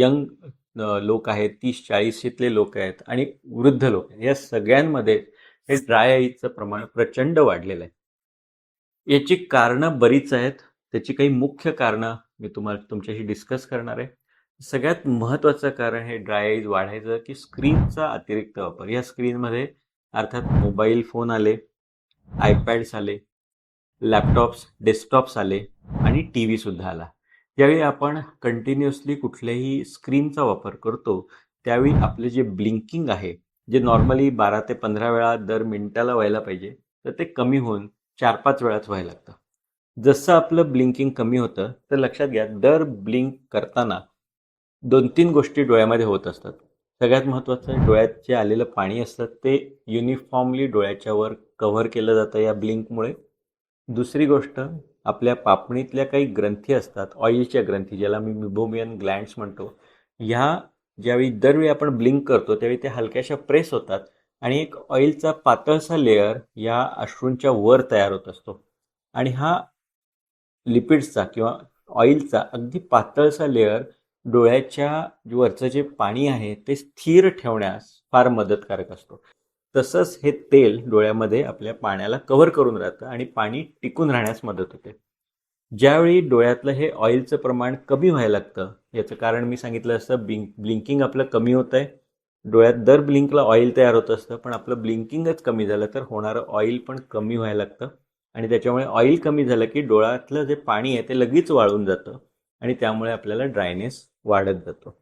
Young लोक आहेत तीस चाळीशीतले लोक आहेत आणि वृद्ध लोक आहेत. या सगळ्यांमध्ये हे ड्राय आईचं प्रमाण प्रचंड वाढलेलं आहे. याची कारणं बरीच आहेत. त्याची काही मुख्य कारणं मी तुम्हाला तुमच्याशी डिस्कस करणार आहे. सगळ्यात महत्त्वाचं कारण हे ड्राय आईज वाढायचं की स्क्रीनचा अतिरिक्त वापर. या स्क्रीनमध्ये अर्थात मोबाईल फोन आले आयपॅड्स आले लॅपटॉप्स डेस्कटॉप्स आले आणि टी व्हीसुद्धा आला. ज्यावेळी आपण कंटिन्युअसली कुठल्याही स्क्रीनचा वापर करतो त्यावेळी आपले जे ब्लिंकिंग आहे जे नॉर्मली बारा ते पंधरा वेळा दर मिनिटाला व्हायला पाहिजे तर ते कमी होऊन चार पाच वेळाच व्हायला लागतं. जसं आपलं ब्लिंकिंग कमी होतं तर लक्षात घ्या दर ब्लिंक करताना दोन तीन गोष्टी डोळ्यामध्ये होत असतात. सगळ्यात महत्त्वाचं डोळ्यात जे आलेलं पाणी असतं ते युनिफॉर्मली डोळ्याच्या वर कव्हर केलं जातं या ब्लिंकमुळे दुसरी गोष्ट आपल्या पापणीतल्या काही ग्रंथी असतात ऑइलच्या ग्रंथी ज्याला मी मिबोमियन ग्लँड्स म्हणतो. ह्या ज्यावेळी दरवेळी आपण ब्लिंक करतो त्यावेळी त्या हलक्याशा प्रेस होतात आणि एक ऑइलचा पातळसा लेअर या अश्रूंच्या वर तयार होत असतो. आणि हा लिपिड्सचा किंवा ऑइलचा अगदी पातळसा लेअर डोळ्याच्या वरचं जे पाणी आहे ते स्थिर ठेवण्यास फार मदतकारक असतो. तसंच हे तेल डोळ्यामध्ये आपल्या पाण्याला कव्हर करून राहतं आणि पाणी टिकून राहण्यास मदत होते. ज्यावेळी डोळ्यातलं हे ऑइलचं प्रमाण कमी व्हायला लागतं याचं कारण मी सांगितलं असतं ब्लिंक ब्लिंकिंग आपलं कमी होत आहे डोळ्यात दर ब्लिंकला ऑइल तयार होत असतं पण आपलं ब्लिंकिंगच कमी झालं तर होणारं ऑइल पण कमी व्हायला लागतं. आणि त्याच्यामुळे ऑइल कमी झालं की डोळ्यातलं जे पाणी आहे ते लगेच वाळून जातं आणि त्यामुळे आपल्याला ड्रायनेस वाढत जातो.